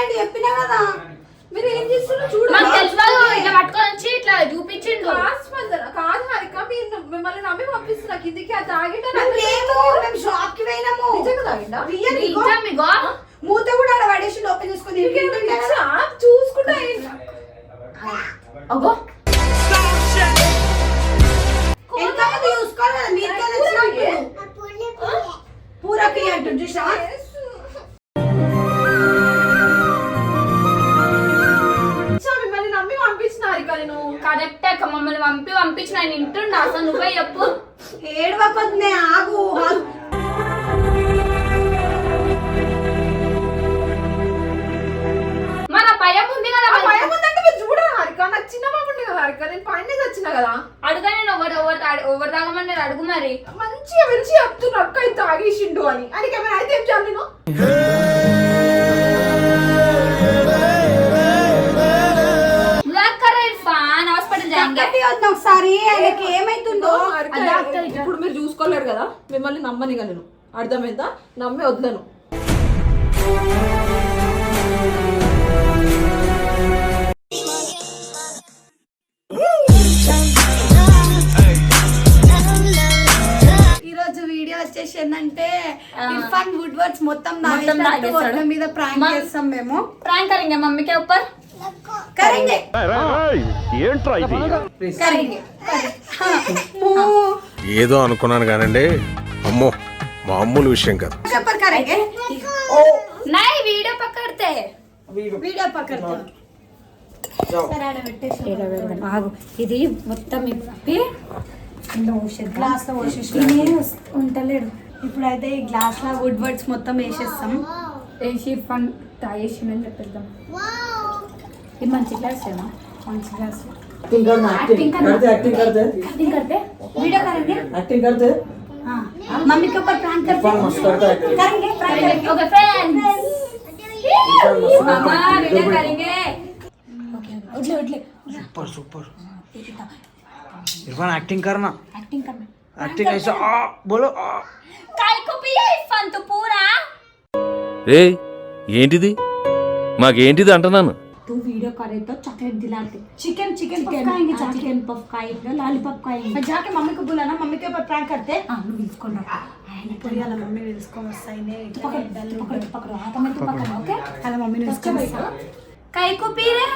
అండి చెప్పినా కదా. మీరు ఏం చేస్తున్నారు? చూడు మాకు తెలియదు ఇట్లా పట్టుకొని వచ్చి ఇట్లా చూపించిండు కాదు హారిక మీరు మిమ్మల్ని నమ్మి పంపిస్తున్నా కిందికి అది తాగింటే మేము షాప్కి పోయినాము. నిజంగా రియల్ ఇగో. మూత కూడా ఆడ పడేసి ఓపెన్ చేసుకుని చూసుకుంటా అగో. ఎంత చూసుకోవాలి కదా? మీరు. పూరకి అంటుంది చూసావా? మమ్మల్ని పంపి పంపించిన ఆయన ఇంటుండు అసలు నువ్వే చెప్పు. ఏడవకొద్దునే ఆగు. మన భయం ఉంది కదా. భయం ఉందంటే మీరు చూడరా హారిక. నాకు చిన్న బాబు ఉండే కదా హారిక. నేను పైన వచ్చిన కదా. అడుగా నేను ఎవరు ఎవరు ఎవరు తాగమని నేను అడుగు మరి. మంచిగా పిలిచి చెప్తున్నా అక్క ఇది తాగేసిండు అని. ఆయనకి ఏమైనా అయితే ఏం చేయాలి నేను? వద్దు ఒకసారి? ఆయనకి ఏమైతుందో? ఇప్పుడు మీరు చూసుకోలేరు కదా మిమ్మల్ని నమ్మనిగా నేను. అర్థమైందా? నమ్మే వద్దను. వచ్చేసి ఏంటంటే ఇర్ఫాన్ వుడ్ వర్డ్స్ మొత్తం మీద ప్రాంక్ చేస్తాం మేము. ప్రాంక్ కరెంగే మమ్మీకే ఊపర్ ఏదో అనుకున్నాను కానండి. అమ్మో మామూలు విషయం కాదు. ఇది మొత్తం ఇప్పి గ్లాస్లో ఉంటలేడు. ఇప్పుడైతే ఈ గ్లాస్లో వుడ్ వర్డ్స్ మొత్తం వేసేస్తాం. వేసి ఫన్ వేసిందని చెప్పేద్దాం. ఇది మంచి గ్లాస్ ఏనా మంచి గ్లాస్ एक्टिंग करना एक्टिंग करते एक्टिंग करते एक्टिंग करते वीडियो करेंगे एक्टिंग करते हाँ मम्मी के ऊपर प्रैंक करते इरफान मस्त करता है एक्टिंग करेंगे प्रैंक करेंगे ओके फ्रेंड्स इरफान मस्त मामा करता है वीडियो करेंगे వడ్లే వడ్లే सुपर सुपर इरफान एक्टिंग करना యాక్టింగ్ కన్నా एक्टिंग ऐसा आ बोलो आ काय को पिया इरफान तो पूरा రే ఏంటిది మాకేంటిది అంటున్నాను तू वीडियो करे तो चॉकलेट दिलाते चिकन चिकन पफ चिकन खाएंगे हाँ, जाके चिकन पफ खाएंगे लॉलीपॉप खाएंगे मैं जाके मम्मी को बुलाना मम्मी के ऊपर प्रैंक करते हाँ నువ్వు తీసుకోండి ఇప్పుడు ఇలా మమ్మీ తెలుసుకొని వస్తాయి तू पकड़ तू पकड़ तू पकड़ हाथ में तू पकड़ ओके అలా మమ్మీని తెలుసుకొని వస్తా काय को पी रहे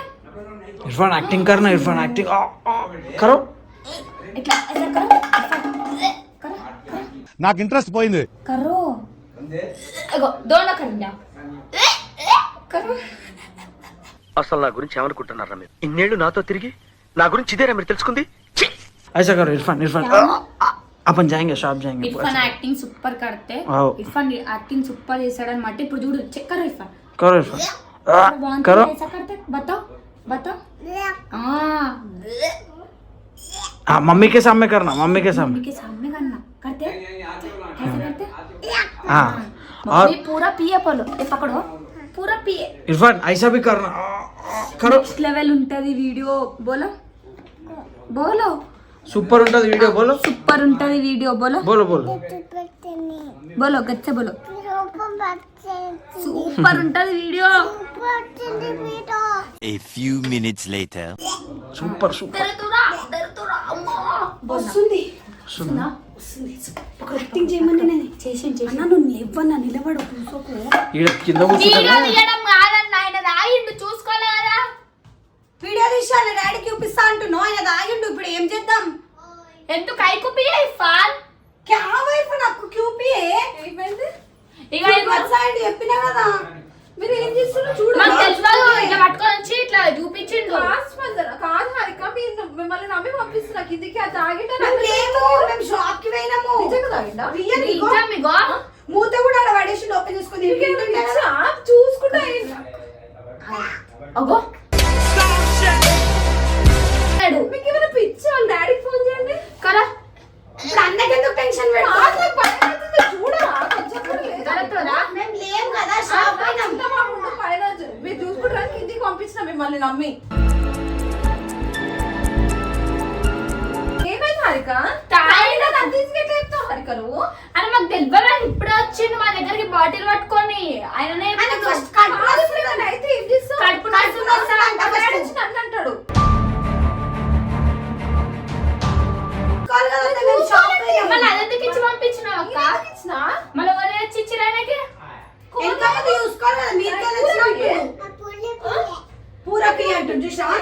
इरफान एक्टिंग करना इरफान एक्टिंग आ आ करो ఇట్లా ఇట్లా కరో కరో నాకు ఇంట్రెస్ట్ పోయింది కరో एगो दोनों करेंगे करो అసలు నా గురించి ఏమనుకుంటున్నారా మీరు ఇన్నేళ్ళు నాతో తిరిగి నా గురించి ఇదేనా మీరు తెలుసుకుంది ఛీ! ऐसा करो इरफान इरफान आ, आ, अपन जाएंगे शॉप जाएंगे ఇర్ఫాన్ యాక్టింగ్ సూపర్ కడితే వావ్. ఇర్ఫాన్ యాక్టింగ్ సూపర్ చేశాడనమాట ఇప్పుడు చూడు చెక్ కరో ఇర్ఫాన్ करो इरफान आ, वन करो ऐसा करते बताओ बताओ हाँ हाँ मम्मी के सामने करना मम्मी के सामने मम्मी के सामने करना करते कैसे करते हाँ और मम्मी पूरा पिए बोलो ये पकड़ो पूरा पिए इरफान ऐसा भी करना आ, आ, करो నెక్స్ట్ లెవెల్ ఉంటది వీడియో బోలో బోలో सुपर ఉంటుంది వీడియో బోలో సూపర్ ఉంటది వీడియో బోలో బోలో బోలో బోలో గచ్చ బోలో సూపర్ ఉంటది video A few minutes later. Super super దరుతురా దరుతురా అమ్మా వస్తుంది యాక్టింగ్ చేయమని నేను చేసి. అన్న నువ్వు లేవన్నా నిలబడు కూర్చోకు. ఈడ కింద వీడియో కూర్చుంటాను తీయడం కాదన్న ఆయన రాయిండు చూసుకోలే కదా. వీడియో తీసి వాళ్ళ డాడీకి చూపిస్తా అంటున్నావు. ఆయన తాగిండు ఇప్పుడు ఏం చేద్దాం? ఎందుకు? కైకు పియ ఇఫాన్ క్యా వైపు నాకు క్యూపీ ఏమైంది? ఇక ఇగో వచ్చాయండి చెప్పినా కదా. మీరు ఏం చేస్తున్నారు? చూడు మాకు తెలియదు ఇట్లా పట్టుకొని వచ్చి ఇట్లా చూపించిండు కాదు స్పందన కాదు హారిక మీరు మిమ్మల్ని నమ్మి పంపిస్తున్నా. కిందికి అది తాగింటే మేము షాప్కి పోయినాము. నిజంగా తాగిండా? రియల్ ఇగో. నిజం ఇగో. మూత కూడా ఆడ పడేసి ఓపెన్ చేసుకుని చూసుకుంటా అగో నమ్మి. ఏమైంది హారిక? తాగినా నన్ను తీసుకెళ్ళి చెప్తావు హారిక నువ్వు? అని మాకు తెలియదు ఇప్పుడే వచ్చిండు మా దగ్గరికి బాటిల్ పట్టుకొని. ఆయననే కడుపు అంటాడు. మళ్ళీ అదెందుకు ఇచ్చి పంపించినావు అక్క? ఎందుకు ఇచ్చినా? మళ్ళీ ఎవరు వచ్చి ఇచ్చిరా ఆయనకి? వెనకాల చూసుకోవాలి కదా? మీరు పూరకి అంటుంది చూసావా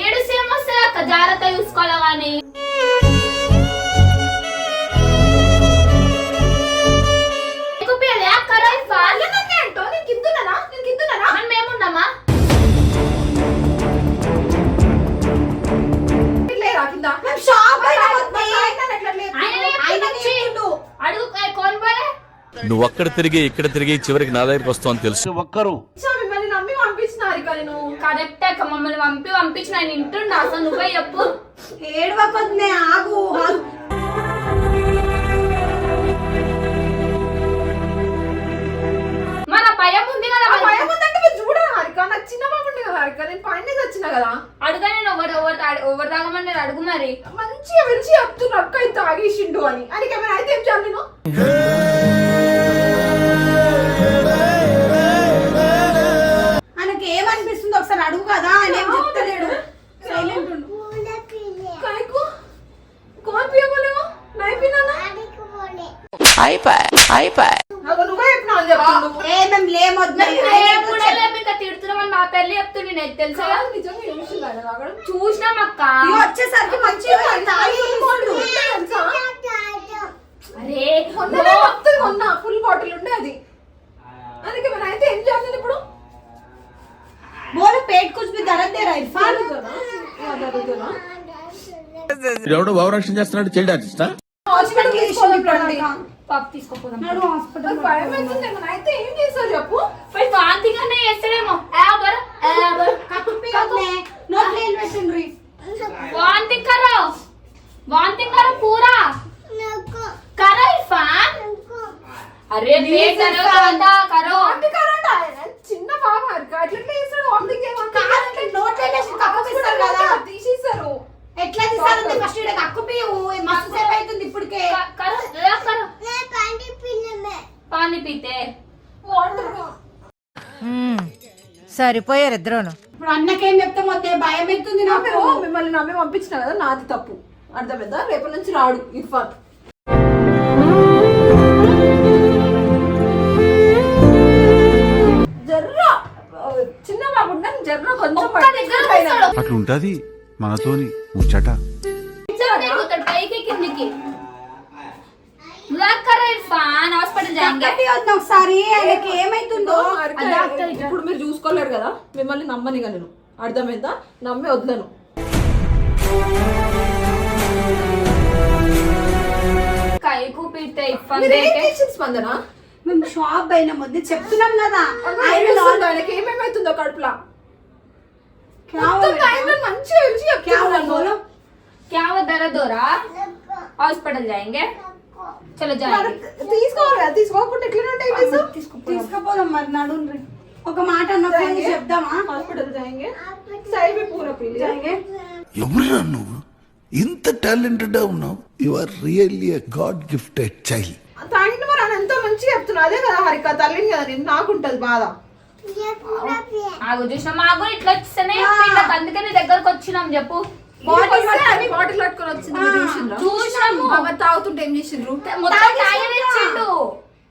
ఏడు సేమ్ వస్తుంది అక్క జాగ్రత్త చూసుకోవాలి కానీ నువ్వు అక్కడ తిరిగి ఇక్కడ తిరిగి చివరికి నా దగ్గరికి వస్తావు అని తెలుసు. ఒక్కరు. నమ్మి పంపించినారు ఇక నేను. కరెక్ట్ అక్క మమ్మల్ని పంపి పంపించిన ఆయన ఇంటుండ? అసలు నువ్వే చెప్పు. ఏడవకొద్దే ఆగు ఆగు. మన భయం ఉంది కదా భయం ఉందంటే మీరు చూడరా హారిక? నాకు చిన్న బాబు ఉండే కదా హారిక. నేను పైన వచ్చిన కదా. అడుగా నేను ఎవరు ఎవరు ఎవరు తాగమని అడుగు మరి. మంచిగా పిలిచి చెప్తున్నా అక్క తాగేసిండు అని. ఆయనకి ఏమైనా అయితే ఏం చేయాలి నేను? అవుతుంది ఇప్పుడు? బోలు పేట్ కుచ్ మీ దరద్ దే రైట్ ఎవడో బాబు రక్షణ చేస్తున్నాడు? Child artist? హాస్పిటల్ తీసుకోవాలి తీసుకోపోదాం. హాస్పిటల్ అయితే ఏం చెప్పు? మెషిన్ కరో కరో పూరా. అరే కరో. కరో ఎట్లా తీసారండి ఫస్ట్ ఇక్కడ కక్కుపి మస్తు సేపు అవుతుంది ఇప్పటికే. పానీ పీతే సరిపోయారు ఇద్దరు ఇప్పుడు అన్నకేం చెప్తామో భయం అవుతుంది నాకు. మిమ్మల్ని నమ్మి పంపించిన కదా నాది తప్పు. అర్థమైందా? రేపు నుంచి రాడు ఇర్ఫాన్. జర్ర. చిన్న బాబు జర్ర కొంచెం అట్లా ఉంటది మనతోని ముచ్చట. ఒకసారి ఆయనకి ఏమైతుందో. ఇప్పుడు మీరు చూసుకోలేరు కదా మిమ్మల్ని నమ్మనిగా నేను. అర్థమైందా? నమ్మి వద్దాను. స్పందన? మేము షాప్ అయిన ముందు చెప్తున్నాం కదా. ఆయనకి ఏమేమైతుందో కడుపులా? क्या वो दर्द हो रहा हॉस्पिटल जाएंगे चलो जाएंगे తీసుకోవాలి కదా తీసుకోకుండా ఎట్లా ఉంటాయి కేసు తీసుకుపోదాం మరి నడుండ్రి ఒక మాట అన్న ఫోన్ చేసి చెప్దామా హాస్పిటల్ जाएंगे సైడ్ में पूरा पी लिया జాయింగే. ఎవరురా నువ్వు ఇంత టాలెంటెడ్ ఉన్నావు you are really a god gifted child తాగిన మరి ఆయన ఎంతో మంచిగా చెప్తున్నా అదే కదా హరిక తల్లిని కదా నేను నాకుంటది బాధ ఆగు చూసినా మాకు ఇట్లా చెప్పిండు అందుకని దగ్గరకు వచ్చినాం చెప్పు. బాటిల్ పట్టుకొని బాటిల్ పట్టుకొని వచ్చింది మీరు చూసిండ్రా? చూసినాము. ఆ, మరి తాగుతుంటే ఏం చేసిండ్రు? మొత్తం తాగి తెచ్చిండు.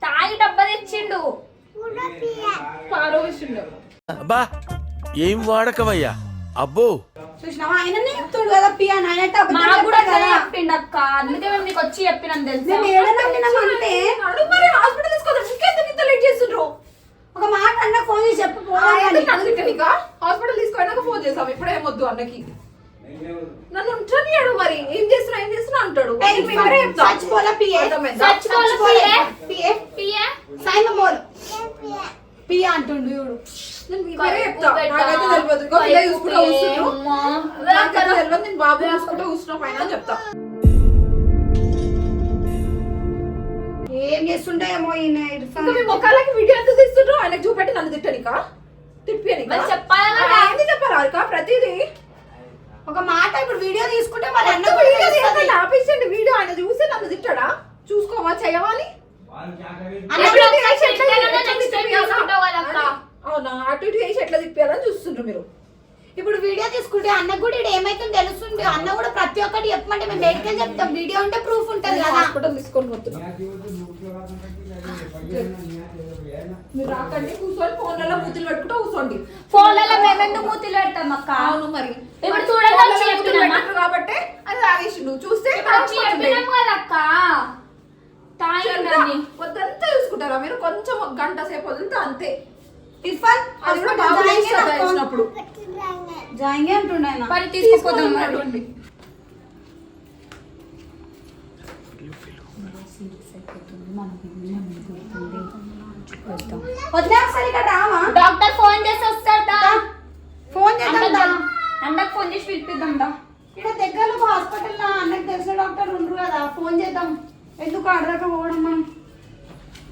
తాగి డబ్బా తెచ్చిండు. పారోగిస్తుండే అబ్బా ఏం వాడకవయ్యా అబ్బో. చూసినావా? ఆయననే చెప్తాడు కదా పియా మాకు కూడా చెప్పిండు అక్క. అందుకే మేము నీకు వచ్చి చెప్పినాం తెలుసా? మేము ఏడనమ్మినాం అంటే? నడు మరి హాస్పిటల్ తీసుకోవాలి ఇంకెందుకు ఇంత లేట్ చేస్తుండ్రు ఒక మాట అన్న ఫోన్ చేసి చెప్పు. నన్ను హాస్పిటల్ తీసుకోవడానికి ఫోన్ చేసాం ఇప్పుడే ఏమొద్దు అన్నకి. నన్ను ఉంచనియాడు మరి. ఏం చేస్తున్నా ఏం చేస్తున్నా అంటాడు? సచ్ బోలో పియే పియే పియే సాయి పియా అంటుండు చూడు. తెలియదు. బాబు చూసుకుంటూ కూర్చున్నా పైన చెప్తా. ఏం చేస్తుంటాయేమో ఈయన ఇర్ఫాన్ ఇంకా మీ మొక్కలకి వీడియో ఎంత తీస్తుండ్రు? ఆయనకు చూపెట్టి నన్ను తిట్టనిక? తిప్పియనిక మరి చెప్పాలా? ఏంది ప్రతిదీ? ఒక మాట ఇప్పుడు వీడియో తీసుకుంటే మరి అన్న వీడియో. తీయాలి ఆపేసండి వీడియో. ఆయన చూస్తే నన్ను తిట్టాడా? చూసుకోవా? చేయవాలి? చేసి? అవునా? అటు ఇటు చేసి ఎట్లా తిప్పాలని చూస్తుండ్రు మీరు. ఇప్పుడు వీడియో తీసుకుంటే అన్న కూడా ఇక్కడ ఏమైతుందో తెలుస్తుంది. అన్న కూడా ప్రతి ఒక్కటి చెప్పమంటే మేము బయటకే చెప్తాం? వీడియో ఉంటే ప్రూఫ్ ఉంటది కదా. హాస్పిటల్ తీసుకొని పోతున్నా. మీరు రాకండి కూర్చొని ఫోన్లలో మూతులు పెట్టుకుంటూ కూర్చోండి. ఫోన్లలో మేమెందుకు మూతిలు పెడతాం అక్క? అవును మరి. ఇప్పుడు చూడండి కాబట్టి అది తాగేసిండు చూస్తే అక్క. వద్దంతా చూసుకుంటారా మీరు? కొంచెం ఒక గంట సేపు వదిలితే అంతే. ఇర్ఫాన్ అది కూడా అంటుండే మరి తీసుకుపోదాం రావా? డాక్టర్ ఫోన్ చేసి వస్తాడా ఫోన్ చేద్దాం. అన్నకు ఫోన్ చేసి పిలిపిద్దాం. ఇక్కడ దగ్గరలో హాస్పిటల్ అన్నకు తెలిసిన డాక్టర్ ఉండరు కదా ఫోన్ చేద్దాం. ఎందుకు ఆడదాకా పోవడం మనం?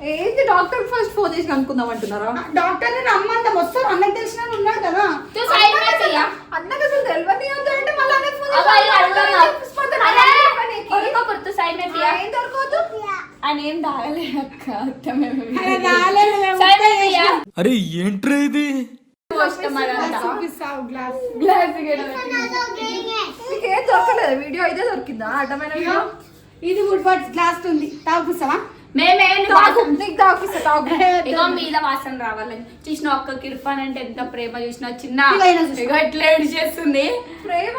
ఏంటి డాక్టర్ ఫస్ట్ ఫోన్ చేసి అనుకుందాం అంటున్నారా? డాక్టర్ని రమ్మందాం వస్తారు అన్నకి తెలిసిన ఉన్నాడు కదా. అన్నకి అసలు తెలియదు అంటే మళ్ళీ అన్నకి ఆయన ఏం దాగలే అక్క అరే ఏంట్రా ఇది? మీకేం దొరకలేదు? వీడియో అయితే దొరికిందా? అడ్డమైన ఇది గుడ్ బాట్ గ్లాస్ ఉంది. తాగుపిస్తావా ఇగో మీద వాసన రావాలని. చూసిన ఒక్క కిర్పాన్ అంటే ఎంత ప్రేమ చూసిన చిన్న చూసుకో. ఎట్లా ఏడు చేస్తుంది. ప్రేమ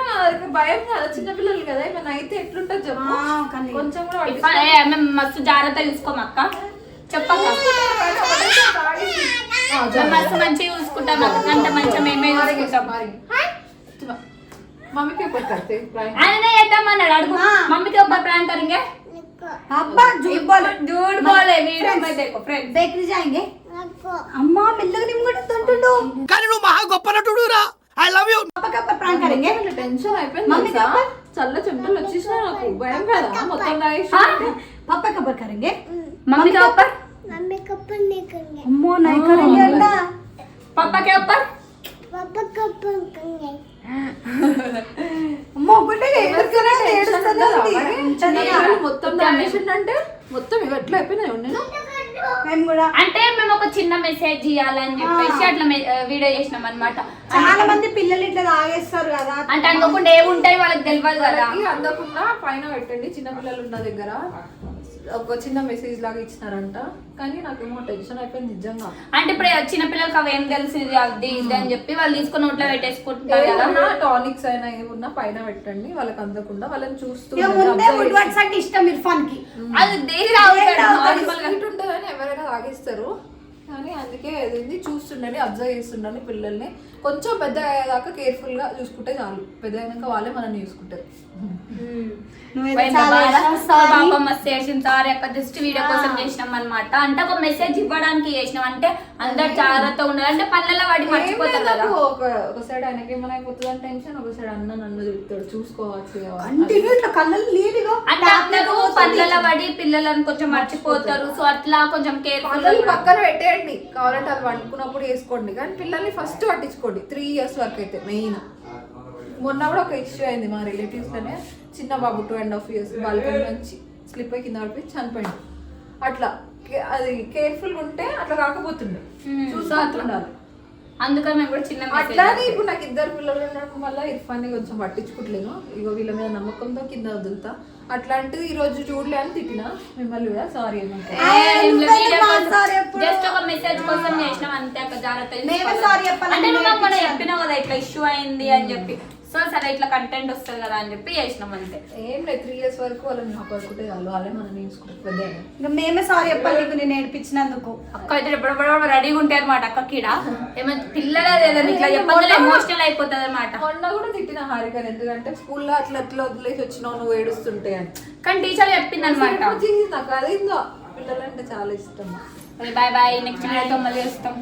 భయం కదా. చిన్న పిల్లలు కదా ఏమైనా అయితే ఎట్లుంటుంది కొంచెం కూడా మేము మస్తు జాగ్రత్త చూసుకోమక్క చెప్పక్క. మేము మస్తు మంచిగా చూసుకుంటాం అక్క. అంత మంచిగా మేమే చూసుకుంటాం. మమ్మీకి ఎప్పుడు కడితే ఆయననే చేద్దామన్నాడు అడుగు. మమ్మీకి ఒక ప్రాంక్ కरेंगे అబ్బా జూట్ బాల్ జూట్ బాల్ బేకరీ జాయింగే? అమ్మా మెల్లగా నిమ్మగొట్టుంటుండు కానీ నువ్వు మహా గొప్ప నటుడు రా. ఐ లవ్ యు పక్క పక్క ప్రాంక్ కరేంగే టెన్షన్ అయిపోయింది మమ్మీ చల్ల చెమటలు వచ్చేసిన నాకు భయం కదా మొత్తం పప్ప కబ్బర్ కరేంగే. మమ్మీ కబ్బర్ మమ్మీ కబ్బర్ నే కరేంగే. నై కరేంగే అన్నా పప్ప కబ్బర్ పప్ప కబ్బర్ కరేంగే. మొత్తం తాగేసిండంటే మొత్తం ఎట్లా అయిపోయినాయి నేను మేము కూడా? అంటే మేము ఒక చిన్న మెసేజ్ ఇవ్వాలని చెప్పేసి అట్లా వీడియో చేసినాం అనమాట చాలా మంది పిల్లలు ఇట్లా తాగేస్తారు కదా. అంటే అనుకోకుండా ఏముంటాయి వాళ్ళకి తెలియదు కదా. అందకుండా పైన పెట్టండి చిన్న పిల్లలు ఉన్న దగ్గర. ఒక చిన్న మెసేజ్ లాగా ఇచ్చినారంట. కానీ నాకేమో టెన్షన్ అయిపోయింది నిజంగా. అంటే ఇప్పుడు చిన్న పిల్లలకి అవి ఏం తెలిసింది? అది ఇది అని చెప్పి వాళ్ళు తీసుకొని నోట్లో పెట్టేసుకుంటారు కదా. ఏమన్నా టానిక్స్ అయినా ఏమున్నా పైన పెట్టండి వాళ్ళకి అందకుండా వాళ్ళని చూస్తూ ఇష్టం ఇర్ఫాన్కి అది నార్మల్గా స్వీట్ ఉంటుందని ఎవరైనా తాగిస్తారు. కానీ అందుకే ఏదైంది చూస్తుండండి అబ్జర్వ్ చేస్తుండండి పిల్లల్ని. కొంచెం పెద్ద అయ్యేదాకా కేర్ఫుల్గా చూసుకుంటే చాలు. పెద్ద అయినాక వాళ్ళే మనల్ని చూసుకుంటారు. పాపం మస్తు చేసింది సార్ యొక్క జస్ట్ వీడియో కోసం చేసినాం అనమాట అంటే ఒక మెసేజ్ ఇవ్వడానికి చేసినాం. అంటే అందరు జాగ్రత్త ఉండాలి. అంటే పల్లెల వాడి మర్చిపోతారు కదా. ఒక సైడ్ ఆయనకి ఏమైనా అయిపోతుంది అని టెన్షన్ ఒక సైడ్ అన్న నన్ను తిరుగుతాడు చూసుకోవచ్చు కంటిన్యూ ఇట్లా కళ్ళలు నీటిగా అంటే అందరూ పల్లెల పడి పిల్లలను కొంచెం మర్చిపోతారు. సో అట్లా కొంచెం కేర్ఫుల్ పిల్లలు పక్కన పెట్టేయండి కావాలంటే అది వండుకున్నప్పుడు వేసుకోండి. కానీ పిల్లల్ని ఫస్ట్ పట్టించుకోండి. త్రీ ఇయర్స్ వరకు అయితే మెయిన్ మొన్న కూడా ఒక ఇష్యూ అయింది మా రిలేటివ్స్లోనే. చిన్న బాబు two and half years balcony నుంచి స్లిప్ అయి కింద పడిపోయి చనిపోయింది అట్లా. అది కేర్ఫుల్ ఉంటే అట్లా కాకపోతుండే. చూసా అట్లా ఉండాలి అందుకని మేము కూడా చిన్న అట్లానే ఇప్పుడు నాకు ఇద్దరు పిల్లలు ఉండడం వల్ల ఇర్ఫాన్ని కొంచెం పట్టించుకోవట్లేను ఇగో వీళ్ళ మీద నమ్మకంతో కింద వదులుతా. అట్లాంటిది ఈ రోజు చూడలే అని తిట్టినా. మిమ్మల్ని కూడా సారీ జస్ట్ ఒక మెసేజ్ కోసం చేసినాం అంతే అక్క జాగ్రత్త అంటే నువ్వు. చెప్పినావు కదా ఇష్యూ అయింది అని చెప్పి. సో సరే ఇట్లా కంటెంట్ వస్తుంది కదా అని చెప్పి చేసినాం అంతే. ఏం లేదు త్రీ ఇయర్స్ వరకు వాళ్ళని కాపాడుకుంటే చాలు. వాళ్ళే మనం అయినా. ఇంకా మేమే సారీ చెప్పాలి నీకు నేను నేర్పించినందుకు. అక్క అయితే ఎప్పుడప్పుడు రెడీగా ఉంటాయి అనమాట అక్క కీడ. ఏమైనా పిల్లలు ఏదైనా ఇట్లా చెప్పగానే ఎమోషనల్ అయిపోతుంది అనమాట మొన్న కూడా తిట్టిన హారికని. ఎందుకంటే స్కూల్లో అట్లా అట్లా వదిలేసి వచ్చినావు నువ్వు ఏడుస్తుంటే అని. కానీ టీచర్ చెప్పింది అనమాట నాకు అదేందో. పిల్లలంటే చాలా ఇష్టం. బాయ్ బాయ్ నెక్స్ట్ వీడియోతో మళ్ళీ వస్తాం.